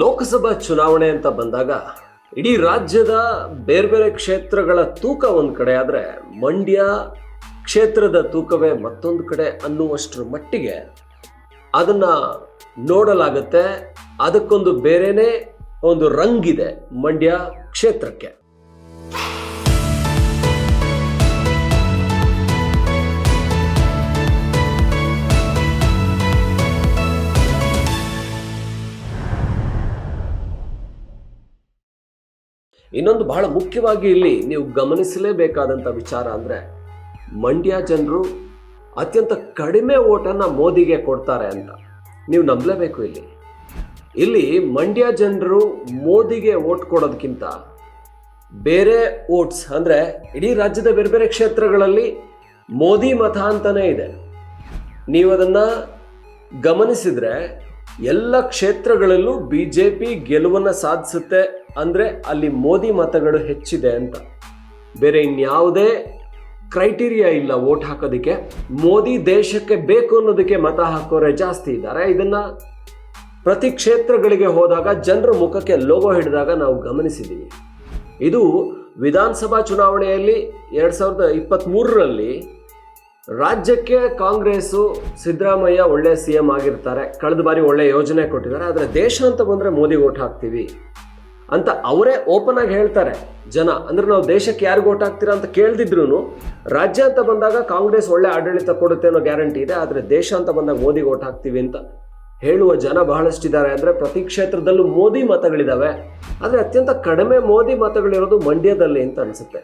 ಲೋಕಸಭಾ ಚುನಾವಣೆ ಅಂತ ಬಂದಾಗ ಇಡೀ ರಾಜ್ಯದ ಬೇರೆ ಬೇರೆ ಕ್ಷೇತ್ರಗಳ ತೂಕ ಒಂದು ಕಡೆ ಆದರೆ ಮಂಡ್ಯ ಕ್ಷೇತ್ರದ ತೂಕವೇ ಮತ್ತೊಂದು ಕಡೆ ಅನ್ನುವಷ್ಟರ ಮಟ್ಟಿಗೆ ಅದನ್ನು ನೋಡಲಾಗುತ್ತೆ. ಅದಕ್ಕೊಂದು ಬೇರೆಯೇ ಒಂದು ರಂಗಿದೆ ಮಂಡ್ಯ ಕ್ಷೇತ್ರಕ್ಕೆ. ಇನ್ನೊಂದು ಬಹಳ ಮುಖ್ಯವಾಗಿ ಇಲ್ಲಿ ನೀವು ಗಮನಿಸಲೇಬೇಕಾದಂಥ ವಿಚಾರ ಅಂದರೆ ಮಂಡ್ಯ ಜನರು ಅತ್ಯಂತ ಕಡಿಮೆ ಓಟನ್ನು ಮೋದಿಗೆ ಕೊಡ್ತಾರೆ ಅಂತ. ನೀವು ನಂಬಲೇಬೇಕು ಇಲ್ಲಿ. ಇಲ್ಲಿ ಮಂಡ್ಯ ಜನರು ಮೋದಿಗೆ ಓಟ್ ಕೊಡೋದಕ್ಕಿಂತ ಬೇರೆ ಓಟ್ಸ್ ಅಂದರೆ ಇಡೀ ರಾಜ್ಯದ ಬೇರೆ ಬೇರೆ ಕ್ಷೇತ್ರಗಳಲ್ಲಿ ಮೋದಿ ಮತ ಅಂತಲೇ ಇದೆ. ನೀವು ಅದನ್ನು ಗಮನಿಸಿದ್ರೆ ಎಲ್ಲ ಕ್ಷೇತ್ರಗಳಲ್ಲೂ ಬಿ ಜೆ ಪಿ ಗೆಲುವನ್ನು ಸಾಧಿಸುತ್ತೆ ಅಂದರೆ ಅಲ್ಲಿ ಮೋದಿ ಮತಗಳು ಹೆಚ್ಚಿದೆ ಅಂತ. ಬೇರೆ ಇನ್ಯಾವುದೇ ಕ್ರೈಟೀರಿಯಾ ಇಲ್ಲ ವೋಟ್ ಹಾಕೋದಕ್ಕೆ. ಮೋದಿ ದೇಶಕ್ಕೆ ಬೇಕು ಅನ್ನೋದಕ್ಕೆ ಮತ ಹಾಕೋರೆ ಜಾಸ್ತಿ ಇದ್ದಾರೆ. ಇದನ್ನ ಪ್ರತಿ ಕ್ಷೇತ್ರಗಳಿಗೆ ಹೋದಾಗ ಜನರ ಮುಖಕ್ಕೆ ಲೋಗೋ ಹಿಡಿದಾಗ ನಾವು ಗಮನಿಸಿದ್ದೀವಿ ಇದು ವಿಧಾನಸಭಾ ಚುನಾವಣೆಯಲ್ಲಿ ಎರಡು ಸಾವಿರದ ಇಪ್ಪತ್ತ್ಮೂರರಲ್ಲಿ ರಾಜ್ಯಕ್ಕೆ ಕಾಂಗ್ರೆಸ್ಸು ಸಿದ್ದರಾಮಯ್ಯ ಒಳ್ಳೆ ಸಿ ಎಂ ಆಗಿರ್ತಾರೆ. ಕಳೆದ ಬಾರಿ ಒಳ್ಳೆ ಯೋಜನೆ ಕೊಟ್ಟಿದ್ದಾರೆ. ಆದರೆ ದೇಶ ಅಂತ ಬಂದರೆ ಮೋದಿ ಓಟ್ ಹಾಕ್ತೀವಿ ಅಂತ ಅವರೇ ಓಪನ್ ಆಗಿ ಹೇಳ್ತಾರೆ ಜನ. ಅಂದ್ರೆ ನಾವು ದೇಶಕ್ಕೆ ಯಾರಿಗೆ ಓಟ್ ಹಾಕ್ತೀರಾ ಅಂತ ಕೇಳ್ದಿದ್ರು ರಾಜ್ಯ ಅಂತ ಬಂದಾಗ ಕಾಂಗ್ರೆಸ್ ಒಳ್ಳೆ ಆಡಳಿತ ಕೊಡುತ್ತೆ ಅನ್ನೋ ಗ್ಯಾರಂಟಿ ಇದೆ. ಆದರೆ ದೇಶ ಅಂತ ಬಂದಾಗ ಮೋದಿಗೆ ಓಟ್ ಹಾಕ್ತೀವಿ ಅಂತ ಹೇಳುವ ಜನ ಬಹಳಷ್ಟಿದ್ದಾರೆ. ಅಂದರೆ ಪ್ರತಿ ಕ್ಷೇತ್ರದಲ್ಲೂ ಮೋದಿ ಮತಗಳಿದ್ದಾವೆ ಆದರೆ ಅತ್ಯಂತ ಕಡಿಮೆ ಮೋದಿ ಮತಗಳಿರೋದು ಮಂಡ್ಯದಲ್ಲಿ ಅಂತ ಅನಿಸುತ್ತೆ.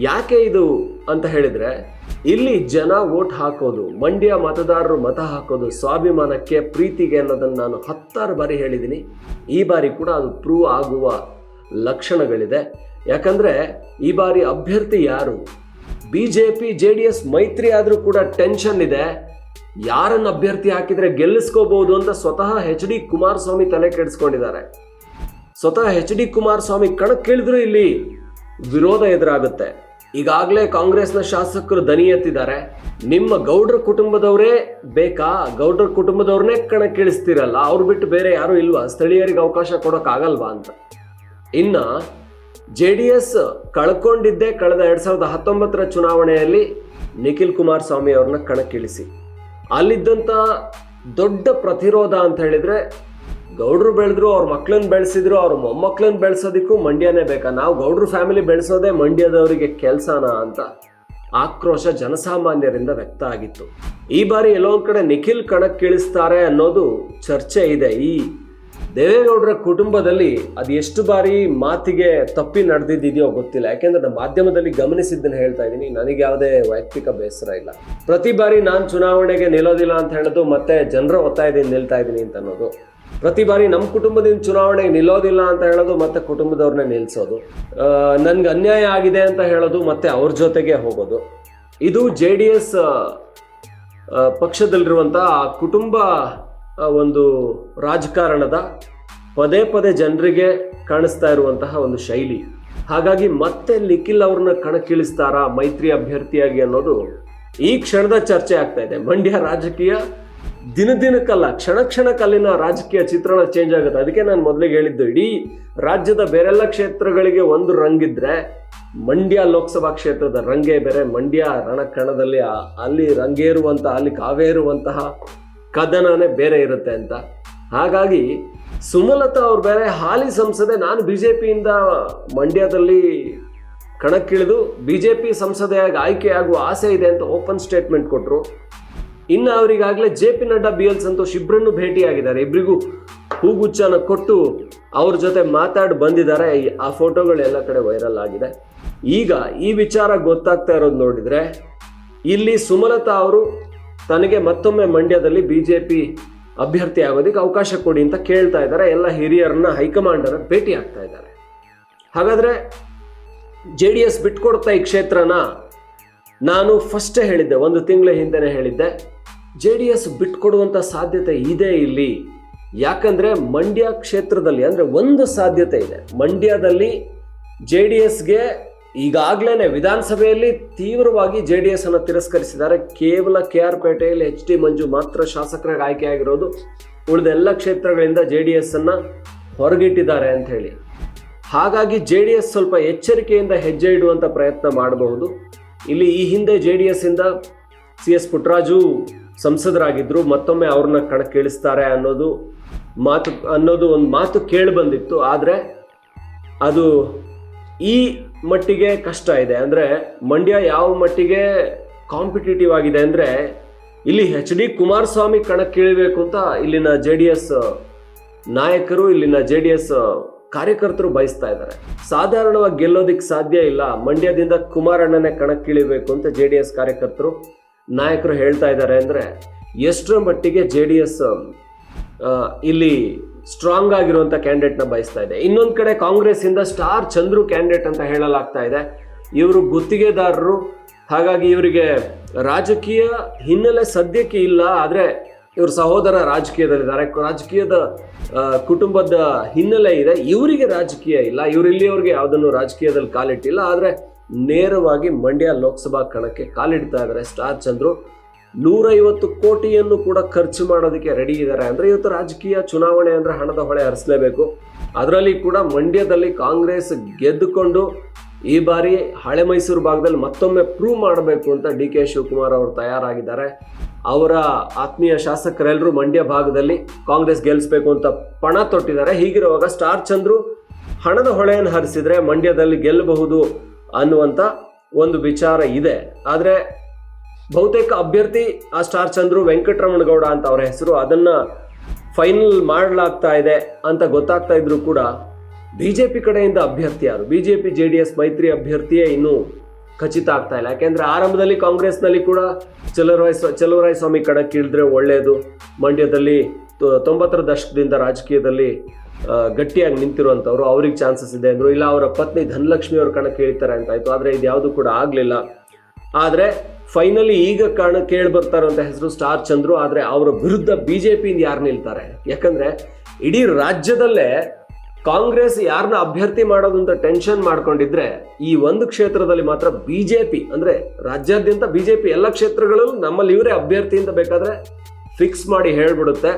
ಯಾಕೆ ಇದು ಅಂತ ಹೇಳಿದ್ರೆ, ಇಲ್ಲಿ ಜನ ವೋಟ್ ಹಾಕೋದು, ಮಂಡ್ಯ ಮತದಾರರು ಮತ ಹಾಕೋದು ಸ್ವಾಭಿಮಾನಕ್ಕೆ ಪ್ರೀತಿಗೆ ಅನ್ನೋದನ್ನು ನಾನು ಹತ್ತಾರು ಬಾರಿ ಹೇಳಿದ್ದೀನಿ ಈ ಬಾರಿ ಕೂಡ ಅದು ಪ್ರೂವ್ ಆಗುವ ಲಕ್ಷಣಗಳಿದೆ. ಯಾಕಂದ್ರೆ, ಈ ಬಾರಿ ಅಭ್ಯರ್ಥಿ ಯಾರು? B J P J D S ಮೈತ್ರಿ ಆದರೂ ಕೂಡ ಟೆನ್ಷನ್ ಇದೆ. ಯಾರನ್ನು ಅಭ್ಯರ್ಥಿ ಹಾಕಿದರೆ ಗೆಲ್ಲಿಸ್ಕೋಬಹುದು ಅಂತ ಸ್ವತಃ ಎಚ್ ಡಿ ಕುಮಾರಸ್ವಾಮಿ ತಲೆ ಕೆಡಿಸ್ಕೊಂಡಿದ್ದಾರೆ. ಸ್ವತಃ ಎಚ್ ಡಿ ಕುಮಾರಸ್ವಾಮಿ ಕೇಳಿದ್ರು ಇಲ್ಲಿ. ವಿರೋಧ ಎದುರಾಗುತ್ತೆ. ಈಗಾಗಲೇ ಕಾಂಗ್ರೆಸ್ನ ಶಾಸಕರು ದನಿ ಎತ್ತಿದ್ದಾರೆ. ನಿಮ್ಮ ಗೌಡ್ರ ಕುಟುಂಬದವರೇ ಬೇಕಾ? ಗೌಡ್ರ ಕುಟುಂಬದವ್ರನ್ನೇ ಕಣಕ್ಕಿಳಿಸ್ತಿರಲ್ಲ? ಅವ್ರು ಬಿಟ್ಟು ಬೇರೆ ಯಾರೂ ಇಲ್ವಾ? ಸ್ಥಳೀಯರಿಗೆ ಅವಕಾಶ ಕೊಡೋಕ್ಕಾಗಲ್ವಾ ಅಂತ. ಇನ್ನ ಜೆ ಡಿ ಎಸ್ ಕಳ್ಕೊಂಡಿದ್ದೇ ಕಳೆದ ಎರಡ್ ಸಾವಿರದ ಹತ್ತೊಂಬತ್ತರ ಚುನಾವಣೆಯಲ್ಲಿ ನಿಖಿಲ್ ಕುಮಾರಸ್ವಾಮಿ ಅವ್ರನ್ನ ಕಣಕ್ಕಿಳಿಸಿ. ಅಲ್ಲಿದ್ದಂಥ ದೊಡ್ಡ ಪ್ರತಿರೋಧ ಅಂತ ಹೇಳಿದ್ರೆ ಗೌಡ್ರು ಬೆಳೆದ್ರು, ಅವ್ರ ಮಕ್ಳನ್ನ ಬೆಳೆಸಿದ್ರು, ಅವ್ರ ಮೊಮ್ಮಕ್ಳನ್ನ ಬೆಳೆಸೋದಕ್ಕೂ ಮಂಡ್ಯನೇ ಬೇಕಾ? ನಾವು ಗೌಡ್ರು ಫ್ಯಾಮಿಲಿ ಬೆಳೆಸೋದೇ ಮಂಡ್ಯದವರಿಗೆ ಕೆಲಸನ ಅಂತ ಆಕ್ರೋಶ ಜನಸಾಮಾನ್ಯರಿಂದ ವ್ಯಕ್ತ ಆಗಿತ್ತು. ಈ ಬಾರಿ ಎಲ್ಲೊಂದು ಕಡೆ ನಿಖಿಲ್ ಕಣಕ್ಕಿಳಿಸ್ತಾರೆ ಅನ್ನೋದು ಚರ್ಚೆ ಇದೆ. ಈ ದೇವೇಗೌಡರ ಕುಟುಂಬದಲ್ಲಿ ಅದು ಎಷ್ಟು ಬಾರಿ ಮಾತಿಗೆ ತಪ್ಪಿ ನಡೆದಿದೆಯೋ ಗೊತ್ತಿಲ್ಲ. ಯಾಕೆಂದ್ರೆ ನಾನು ಮಾಧ್ಯಮದಲ್ಲಿ ಗಮನಿಸಿದ್ದನ್ನು ಹೇಳ್ತಾ ಇದ್ದೀನಿ. ನನಗೆ ಯಾವುದೇ ವೈಯಕ್ತಿಕ ಬೇಸರ ಇಲ್ಲ. ಪ್ರತಿ ಬಾರಿ ನಾನು ಚುನಾವಣೆಗೆ ನಿಲ್ಲೋದಿಲ್ಲ ಅಂತ ಹೇಳೋದು ಮತ್ತೆ ಜನರ ಒತ್ತಾಯದಿಂದ ನಿಲ್ತಾ ಇದ್ದೀನಿ ಅಂತ ಅನ್ನೋದು. ಪ್ರತಿ ಬಾರಿ ನಮ್ಮ ಕುಟುಂಬದಿಂದ ಚುನಾವಣೆಗೆ ನಿಲ್ಲೋದಿಲ್ಲ ಅಂತ ಹೇಳೋದು ಮತ್ತೆ ಕುಟುಂಬದವ್ರನ್ನೇ ನಿಲ್ಲಿಸೋದು ನನ್ಗೆ ಅನ್ಯಾಯ ಆಗಿದೆ ಅಂತ ಹೇಳೋದು ಮತ್ತೆ ಅವ್ರ ಜೊತೆಗೆ ಹೋಗೋದು. ಇದು ಜೆ ಡಿ ಎಸ್ ಪಕ್ಷದಲ್ಲಿರುವಂಥ ಕುಟುಂಬ ಒಂದು ರಾಜಕಾರಣದ ಪದೇ ಪದೇ ಜನರಿಗೆ ಕಾಣಿಸ್ತಾ ಇರುವಂತಹ ಒಂದು ಶೈಲಿ. ಹಾಗಾಗಿ ಮತ್ತೆ ನಿಖಿಲ್ ಅವ್ರನ್ನ ಕಣಕ್ಕಿಳಿಸ್ತಾರಾ ಮೈತ್ರಿ ಅಭ್ಯರ್ಥಿಯಾಗಿ ಅನ್ನೋದು ಈ ಕ್ಷಣದ ಚರ್ಚೆ ಆಗ್ತಾ ಇದೆ. ಮಂಡ್ಯ ರಾಜಕೀಯ ದಿನ ದಿನಕ್ಕಲ್ಲ ಕ್ಷಣ ಕ್ಷಣಕ್ಕಲ್ಲಿನ ರಾಜಕೀಯ ಚಿತ್ರಣ ಚೇಂಜ್ ಆಗುತ್ತೆ. ಅದಕ್ಕೆ ನಾನು ಮೊದಲಿಗೆ ಹೇಳಿದ್ದು, ಇಡೀ ರಾಜ್ಯದ ಬೇರೆಲ್ಲ ಕ್ಷೇತ್ರಗಳಿಗೆ ಒಂದು ರಂಗಿದ್ರೆ, ಮಂಡ್ಯ ಲೋಕಸಭಾ ಕ್ಷೇತ್ರದ ರಂಗೇ ಬೇರೆ, ಮಂಡ್ಯ ರಣಕಣದಲ್ಲಿ ಅಲ್ಲಿ ರಂಗೇರುವಂತಹ ಅಲ್ಲಿ ಕಾವೇರುವಂತಹ ಕದನನೇ ಬೇರೆ ಇರುತ್ತೆ ಅಂತ. ಹಾಗಾಗಿ ಸುಮಲತಾ ಅವ್ರು ಬೇರೆ ಹಾಲಿ ಸಂಸದೆ, ನಾನು ಬಿ ಜೆ ಪಿಯಿಂದ ಮಂಡ್ಯದಲ್ಲಿ ಕಣಕ್ಕಿಳಿದು ಬಿ ಜೆ ಪಿ ಸಂಸದೆಯಾಗಿ ಆಯ್ಕೆಯಾಗುವ ಆಸೆ ಇದೆ ಅಂತ ಓಪನ್ ಸ್ಟೇಟ್ಮೆಂಟ್ ಕೊಟ್ಟರು ಇನ್ನು ಅವರಿಗಾಗಲೇ J P Nadda, B L Santosh ಇಬ್ಬರನ್ನು ಭೇಟಿಯಾಗಿದ್ದಾರೆ. ಇಬ್ಬರಿಗೂ ಹೂಗುಚ್ಚನ ಕೊಟ್ಟು ಅವ್ರ ಜೊತೆ ಮಾತಾಡಿ ಬಂದಿದ್ದಾರೆ. ಆ ಫೋಟೋಗಳು ಎಲ್ಲ ಕಡೆ ವೈರಲ್ ಆಗಿದೆ. ಈಗ ಈ ವಿಚಾರ ಗೊತ್ತಾಗ್ತಾ ಇರೋದು ನೋಡಿದ್ರೆ, ಇಲ್ಲಿ ಸುಮಲತಾ ಅವರು ತನಗೆ ಮತ್ತೊಮ್ಮೆ ಮಂಡ್ಯದಲ್ಲಿ ಬಿ ಜೆ ಪಿ ಅಭ್ಯರ್ಥಿ ಆಗೋದಕ್ಕೆ ಅವಕಾಶ ಕೊಡಿ ಅಂತ ಕೇಳ್ತಾ ಇದ್ದಾರೆ. ಎಲ್ಲ ಹಿರಿಯರನ್ನ ಹೈಕಮಾಂಡರ ಭೇಟಿ ಆಗ್ತಾ ಇದ್ದಾರೆ. ಹಾಗಾದ್ರೆ ಜೆ ಡಿ ಎಸ್ ಬಿಟ್ಕೊಡ್ತಾ ಈ ಕ್ಷೇತ್ರನ ನಾನು ಫಸ್ಟೇ ಹೇಳಿದ್ದೆ, ಒಂದು ತಿಂಗಳ ಹಿಂದೆನೇ ಹೇಳಿದ್ದೆ. ಜೆ ಡಿ ಎಸ್ ಬಿಟ್ಕೊಡುವಂಥ ಸಾಧ್ಯತೆ ಇದೆ ಇಲ್ಲಿ. ಯಾಕಂದರೆ ಮಂಡ್ಯ ಕ್ಷೇತ್ರದಲ್ಲಿ ಅಂದರೆ ಒಂದು ಸಾಧ್ಯತೆ ಇದೆ. ಮಂಡ್ಯದಲ್ಲಿ ಜೆ ಡಿ ಎಸ್ಗೆ ಈಗಾಗಲೇ ವಿಧಾನಸಭೆಯಲ್ಲಿ ತೀವ್ರವಾಗಿ ಜೆ ಡಿ ಎಸ್ ಅನ್ನು ತಿರಸ್ಕರಿಸಿದ್ದಾರೆ. ಕೇವಲ ಕೆ ಆರ್ ಪೇಟೆಯಲ್ಲಿ ಎಚ್ ಡಿ ಮಂಜು ಮಾತ್ರ ಶಾಸಕರಾಗಿ ಆಯ್ಕೆಯಾಗಿರೋದು. ಉಳಿದ ಎಲ್ಲ ಕ್ಷೇತ್ರಗಳಿಂದ ಜೆ ಡಿ ಎಸ್ ಅನ್ನ ಹೊರಗಿಟ್ಟಿದ್ದಾರೆ ಅಂತ ಹೇಳಿ. ಹಾಗಾಗಿ ಜೆ ಡಿ ಎಸ್ ಸ್ವಲ್ಪ ಎಚ್ಚರಿಕೆಯಿಂದ ಹೆಜ್ಜೆ ಇಡುವಂಥ ಪ್ರಯತ್ನ ಮಾಡಬಹುದು. ಇಲ್ಲಿ ಈ ಹಿಂದೆ ಜೆ ಡಿ ಎಸ್ ಇಂದ ಸಿ ಎಸ್ ಪುಟ್ರಾಜು ಸಂಸದರಾಗಿದ್ದರು ಮತ್ತೊಮ್ಮೆ ಅವ್ರನ್ನ ಕಣಕ್ಕಿಳಿಸ್ತಾರೆ ಅನ್ನೋದು ಮಾತು, ಅನ್ನೋದು ಒಂದು ಮಾತು ಕೇಳಿ ಬಂದಿತ್ತು. ಆದರೆ ಅದು ಈ ಮಟ್ಟಿಗೆ ಕಷ್ಟ ಇದೆ. ಅಂದರೆ ಮಂಡ್ಯ ಯಾವ ಮಟ್ಟಿಗೆ ಕಾಂಪಿಟೇಟಿವ್ ಆಗಿದೆ ಅಂದರೆ ಇಲ್ಲಿ ಎಚ್ ಡಿ ಕುಮಾರಸ್ವಾಮಿ ಕಣಕ್ಕಿಳಿಬೇಕು ಅಂತ ಇಲ್ಲಿನ ಜೆ ಡಿ ಎಸ್ ನಾಯಕರು, ಇಲ್ಲಿನ ಜೆ ಡಿ ಎಸ್ ಕಾರ್ಯಕರ್ತರು ಬಯಸ್ತಾ ಇದ್ದಾರೆ. ಸಾಧಾರಣವಾಗಿ ಗೆಲ್ಲೋದಿಕ್ಕೆ ಸಾಧ್ಯ ಇಲ್ಲ. ಮಂಡ್ಯದಿಂದ ಕುಮಾರಣ್ಣನೇ ಕಣಕ್ಕಿಳಿಬೇಕು ಅಂತ ಜೆ ಡಿ ಎಸ್ ಕಾರ್ಯಕರ್ತರು ನಾಯಕರು ಹೇಳ್ತಾ ಇದ್ದಾರೆ ಅಂದರೆ ಎಷ್ಟರ ಮಟ್ಟಿಗೆ ಜೆ ಡಿ ಎಸ್ ಇಲ್ಲಿ ಸ್ಟ್ರಾಂಗ್ ಆಗಿರುವಂಥ ಕ್ಯಾಂಡಿಡೇಟ್ನ ಬಯಸ್ತಾ ಇದೆ. ಇನ್ನೊಂದು ಕಡೆ ಕಾಂಗ್ರೆಸ್ಸಿಂದ ಸ್ಟಾರ್ ಚಂದ್ರು ಕ್ಯಾಂಡಿಡೇಟ್ ಅಂತ ಹೇಳಲಾಗ್ತಾ ಇದೆ. ಇವರು ಗುತ್ತಿಗೆದಾರರು, ಹಾಗಾಗಿ ಇವರಿಗೆ ರಾಜಕೀಯ ಹಿನ್ನೆಲೆ ಸದ್ಯಕ್ಕೆ ಇಲ್ಲ, ಆದರೆ ಇವ್ರ ಸಹೋದರ ರಾಜಕೀಯದಲ್ಲಿದ್ದಾರೆ. ರಾಜಕೀಯದ ಕುಟುಂಬದ ಹಿನ್ನೆಲೆ ಇದೆ. ಇವರಿಗೆ ರಾಜಕೀಯ ಇಲ್ಲ. ಇವರು ಇಲ್ಲಿಯವ್ರಿಗೆ ಯಾವುದನ್ನು ರಾಜಕೀಯದಲ್ಲಿ ಕಾಲಿಟ್ಟಿಲ್ಲ. ಆದರೆ ನೇರವಾಗಿ ಮಂಡ್ಯ ಲೋಕಸಭಾ ಕಣಕ್ಕೆ ಕಾಲಿಡ್ತಾ ಇದ್ದಾರೆ ಸ್ಟಾರ್ ಚಂದ್ರು. ನೂರೈವತ್ತು ಕೋಟಿಯನ್ನು ಕೂಡ ಖರ್ಚು ಮಾಡೋದಕ್ಕೆ ರೆಡಿ ಇದ್ದಾರೆ. ಅಂದ್ರೆ ಇವತ್ತು ರಾಜಕೀಯ ಚುನಾವಣೆ ಅಂದ್ರೆ ಹಣದ ಹೊಳೆ ಹರಿಸಲೇಬೇಕು. ಅದರಲ್ಲಿ ಕೂಡ ಮಂಡ್ಯದಲ್ಲಿ ಕಾಂಗ್ರೆಸ್ ಗೆದ್ದುಕೊಂಡು ಈ ಬಾರಿ ಹಳೆ ಮೈಸೂರು ಭಾಗದಲ್ಲಿ ಮತ್ತೊಮ್ಮೆ ಪ್ರೂವ್ ಮಾಡಬೇಕು ಅಂತ ಡಿ ಕೆ ಶಿವಕುಮಾರ್ ಅವರು ತಯಾರಾಗಿದ್ದಾರೆ. ಅವರ ಆತ್ಮೀಯ ಶಾಸಕರೆಲ್ಲರೂ ಮಂಡ್ಯ ಭಾಗದಲ್ಲಿ ಕಾಂಗ್ರೆಸ್ ಗೆಲ್ಲಿಸಬೇಕು ಅಂತ ಪಣ ತೊಟ್ಟಿದ್ದಾರೆ. ಹೀಗಿರುವಾಗ ಸ್ಟಾರ್ ಚಂದ್ರು ಹಣದ ಹೊಳೆಯನ್ನು ಹರಿಸಿದ್ರೆ ಮಂಡ್ಯದಲ್ಲಿ ಗೆಲ್ಲಬಹುದು ಅನ್ನುವಂಥ ಒಂದು ವಿಚಾರ ಇದೆ. ಆದರೆ ಬಹುತೇಕ ಅಭ್ಯರ್ಥಿ ಆ ಸ್ಟಾರ್ ಚಂದ್ರು ವೆಂಕಟರಮಣಗೌಡ ಅಂತ ಅವರ ಹೆಸರು, ಅದನ್ನ ಫೈನಲ್ ಮಾಡಲಾಗ್ತಾ ಇದೆ ಅಂತ ಗೊತ್ತಾಗ್ತಾ ಇದ್ರು ಕೂಡ ಬಿಜೆಪಿ ಕಡೆಯಿಂದ ಅಭ್ಯರ್ಥಿ ಯಾರು? ಬಿಜೆಪಿ ಜೆ ಡಿ ಎಸ್ ಮೈತ್ರಿ ಅಭ್ಯರ್ಥಿಯೇ ಇನ್ನೂ ಖಚಿತ ಆಗ್ತಾ ಇಲ್ಲ. ಯಾಕೆಂದ್ರೆ ಆರಂಭದಲ್ಲಿ ಕಾಂಗ್ರೆಸ್ನಲ್ಲಿ ಕೂಡ ಚಲುವರಾಯ ಚಲುವರಾಯ ಸ್ವಾಮಿ ಕಡೆ ಕೇಳಿದ್ರೆ ಒಳ್ಳೆಯದು ಮಂಡ್ಯದಲ್ಲಿ ತೊಂಬತ್ತರ ದಶಕದಿಂದ ರಾಜಕೀಯದಲ್ಲಿ ಗಟ್ಟಿಯಾಗಿ ನಿಂತಿರುವಂಥವ್ರು, ಅವ್ರಿಗೆ ಚಾನ್ಸಸ್ ಇದೆ ಅಂದರು, ಇಲ್ಲ ಅವರ ಪತ್ನಿ ಧನಲಕ್ಷ್ಮಿ ಅವ್ರ ಕಣಕ್ಕೆ ಹೇಳ್ತಾರೆ ಅಂತ ಆಯ್ತು. ಆದರೆ ಇದು ಯಾವುದು ಕೂಡ ಆಗಲಿಲ್ಲ. ಆದರೆ ಫೈನಲಿ ಈಗ ಕಾರಣ ಕೇಳಿ ಬರ್ತಾ ಇರುವಂಥ ಹೆಸರು ಸ್ಟಾರ್ ಚಂದ್ರು. ಆದರೆ ಅವರ ವಿರುದ್ಧ ಬಿ ಜೆ ಪಿಯಿಂದ ಯಾರು ನಿಲ್ತಾರೆ? ಯಾಕಂದರೆ ಇಡೀ ರಾಜ್ಯದಲ್ಲೇ ಕಾಂಗ್ರೆಸ್ ಯಾರನ್ನ ಅಭ್ಯರ್ಥಿ ಮಾಡೋದು ಅಂತ ಟೆನ್ಷನ್ ಮಾಡ್ಕೊಂಡಿದ್ರೆ ಈ ಒಂದು ಕ್ಷೇತ್ರದಲ್ಲಿ ಮಾತ್ರ ಬಿ ಜೆ ಪಿ ಅಂದರೆ ರಾಜ್ಯಾದ್ಯಂತ ಬಿ ಜೆ ಪಿ ಎಲ್ಲ ಕ್ಷೇತ್ರಗಳಲ್ಲೂ ನಮ್ಮಲ್ಲಿ ಇವರೇ ಅಭ್ಯರ್ಥಿ ಅಂತ ಬೇಕಾದ್ರೆ ಫಿಕ್ಸ್ ಮಾಡಿ ಹೇಳ್ಬಿಡುತ್ತೆ.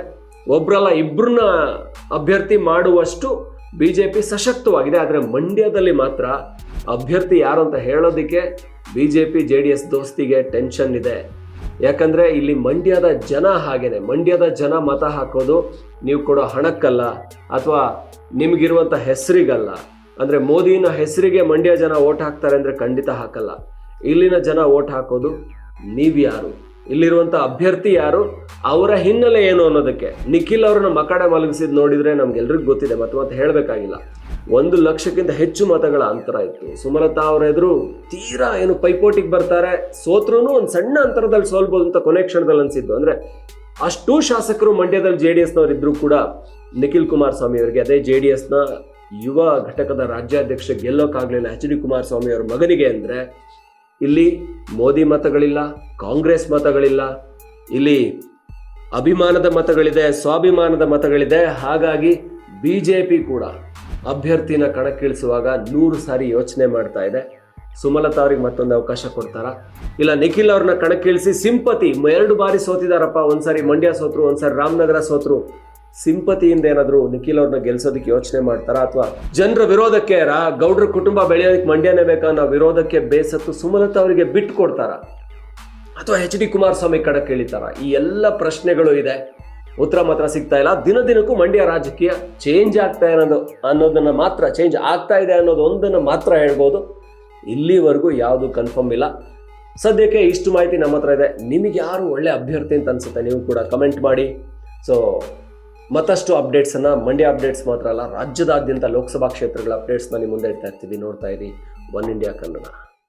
ಒಬ್ರಲ್ಲ ಇಬ್ರನ್ನ ಅಭ್ಯರ್ಥಿ ಮಾಡುವಷ್ಟು ಬಿ ಜೆ ಪಿ ಸಶಕ್ತವಾಗಿದೆ, ಆದರೆ ಮಂಡ್ಯದಲ್ಲಿ ಮಾತ್ರ ಅಭ್ಯರ್ಥಿ ಯಾರು ಅಂತ ಹೇಳೋದಕ್ಕೆ B J P J D S ದೋಸ್ತಿಗೆ tension ಇದೆ. ಯಾಕಂದರೆ ಇಲ್ಲಿ ಮಂಡ್ಯದ ಜನ ಹಾಗೇನೆ, ಮಂಡ್ಯದ ಜನ ಮತ ಹಾಕೋದು ನೀವು ಕೊಡೋ ಹಣಕ್ಕಲ್ಲ ಅಥವಾ ನಿಮಗಿರುವಂಥ ಹೆಸರಿಗಲ್ಲ. ಅಂದರೆ ಮೋದಿನ ಹೆಸರಿಗೆ ಮಂಡ್ಯ ಜನ ಓಟ್ ಹಾಕ್ತಾರೆ ಅಂದರೆ ಖಂಡಿತ ಹಾಕಲ್ಲ. ಇಲ್ಲಿನ ಜನ ಓಟ್ ಹಾಕೋದು ನೀವ್ಯಾರು? ಇಲ್ಲಿರುವಂತ ಅಭ್ಯರ್ಥಿ ಯಾರು, ಅವರ ಹಿನ್ನೆಲೆ ಏನು ಅನ್ನೋದಕ್ಕೆ ನಿಖಿಲ್ ಅವ್ರನ್ನ ಮಕಡೆ ಮಲಗಿಸಿದ್ ನೋಡಿದ್ರೆ ನಮ್ಗೆಲ್ರಿಗೂ ಗೊತ್ತಿದೆ, ಮತ್ತೆ ಮತ್ತೆ ಹೇಳಬೇಕಾಗಿಲ್ಲ. ಒಂದು ಲಕ್ಷಕ್ಕಿಂತ ಹೆಚ್ಚು ಮತಗಳ ಅಂತರ ಇತ್ತು. ಸುಮಲತಾ ಅವರ ಎದುರು ತೀರಾ ಏನು ಪೈಪೋಟಿಗೆ ಬರ್ತಾರೆ ಸೋತ್ರೂ ಒಂದು ಸಣ್ಣ ಅಂತರದಲ್ಲಿ ಸೋಲ್ಬೋದು ಅಂತ ಕೊನೆ ಕ್ಷಣದಲ್ಲಿ ಅನಿಸಿದ್ದು ಅಂದ್ರೆ ಅಷ್ಟೂ ಶಾಸಕರು ಮಂಡ್ಯದಲ್ಲಿ ಜೆ ಡಿ ಎಸ್ನವ್ರು ಇದ್ರು ಕೂಡ ನಿಖಿಲ್ ಕುಮಾರಸ್ವಾಮಿ ಅವರಿಗೆ ಅದೇ ಜೆ ಡಿ ಎಸ್ನ ಯುವ ಘಟಕದ ರಾಜ್ಯಾಧ್ಯಕ್ಷ ಗೆಲ್ಲೋಕ್ಕಾಗಲಿಲ್ಲ. ಎಚ್ ಡಿ ಕುಮಾರಸ್ವಾಮಿ ಅವರ ಮಗನಿಗೆ ಅಂದ್ರೆ ಇಲ್ಲಿ ಮೋದಿ ಮತಗಳಿಲ್ಲ, ಕಾಂಗ್ರೆಸ್ ಮತಗಳಿಲ್ಲ, ಇಲ್ಲಿ ಅಭಿಮಾನದ ಮತಗಳಿದೆ, ಸ್ವಾಭಿಮಾನದ ಮತಗಳಿದೆ. ಹಾಗಾಗಿ ಬಿ ಜೆ ಪಿ ಕೂಡ ಅಭ್ಯರ್ಥಿನ ಕಣಕ್ಕಿಳಿಸುವಾಗ ನೂರು ಸಾರಿ ಯೋಚನೆ ಮಾಡ್ತಾ ಇದೆ. ಸುಮಲತಾ ಅವ್ರಿಗೆ ಮತ್ತೊಂದು ಅವಕಾಶ ಕೊಡ್ತಾರ? ಇಲ್ಲ, ನಿಖಿಲ್ ಅವ್ರನ್ನ ಕಣಕ್ಕಿಳಿಸಿ ಸಿಂಪತಿ ಎರಡು ಬಾರಿ ಸೋತಿದಾರಪ್ಪ. ಒಂದ್ಸಾರಿ ಮಂಡ್ಯ ಸೋತ್ರು, ಒಂದ್ಸಾರಿ ರಾಮನಗರ ಸೋತ್ರು. ಸಿಂಪತಿಯಿಂದ ಏನಾದರೂ ನಿಖಿಲ್ ಅವ್ರನ್ನ ಗೆಲ್ಸೋದಕ್ಕೆ ಯೋಚನೆ ಮಾಡ್ತಾರಾ ಅಥವಾ ಜನರ ವಿರೋಧಕ್ಕೆ ರಾ ಗೌಡ್ರ ಕುಟುಂಬ ಬೆಳೆಯೋದಕ್ಕೆ ಮಂಡ್ಯನೇ ಬೇಕಾ ಅನ್ನೋ ವಿರೋಧಕ್ಕೆ ಬೇಸತ್ತು ಸುಮಲತಾ ಅವರಿಗೆ ಬಿಟ್ಟು ಕೊಡ್ತಾರ? ಅಥವಾ ಎಚ್ ಡಿ ಕುಮಾರಸ್ವಾಮಿ ಕಡೆ ಕೇಳಿತಾರ ಈ ಎಲ್ಲ ಪ್ರಶ್ನೆಗಳು ಇದೆ. ಉತ್ತರ ಮಾತ್ರ ಸಿಗ್ತಾ ಇಲ್ಲ. ದಿನ ದಿನಕ್ಕೂ ಮಂಡ್ಯ ರಾಜಕೀಯ ಚೇಂಜ್ ಆಗ್ತಾ ಇರೋದು ಅನ್ನೋದನ್ನ ಮಾತ್ರ ಚೇಂಜ್ ಆಗ್ತಾ ಇದೆ ಅನ್ನೋದು ಒಂದನ್ನು ಮಾತ್ರ ಹೇಳ್ಬೋದು. ಇಲ್ಲಿವರೆಗೂ ಯಾವುದು ಕನ್ಫರ್ಮ್ ಇಲ್ಲ. ಸದ್ಯಕ್ಕೆ ಇಷ್ಟು ಮಾಹಿತಿ ನಮ್ಮ ಹತ್ರ ಇದೆ. ನಿಮಗೆ ಯಾರು ಒಳ್ಳೆ ಅಭ್ಯರ್ಥಿ ಅಂತ ಅನ್ಸುತ್ತೆ, ನೀವು ಕೂಡ ಕಮೆಂಟ್ ಮಾಡಿ. ಸೊ ಮತ್ತಷ್ಟು ಅಪ್ಡೇಟ್ಸನ್ನು ಮಂಡ್ಯ ಅಪ್ಡೇಟ್ಸ್ ಮಾತ್ರ ಅಲ್ಲ, ರಾಜ್ಯದಾದ್ಯಂತ ಲೋಕಸಭಾ ಕ್ಷೇತ್ರಗಳ ಅಪ್ಡೇಟ್ಸ್ನ ನಿಮ್ಮ ಮುಂದೆ ಇಡ್ತಾ ಇರ್ತೀವಿ. ನೋಡ್ತಾ ಇರಿ, ಒನ್ ಇಂಡಿಯಾ ಕನ್ನಡ.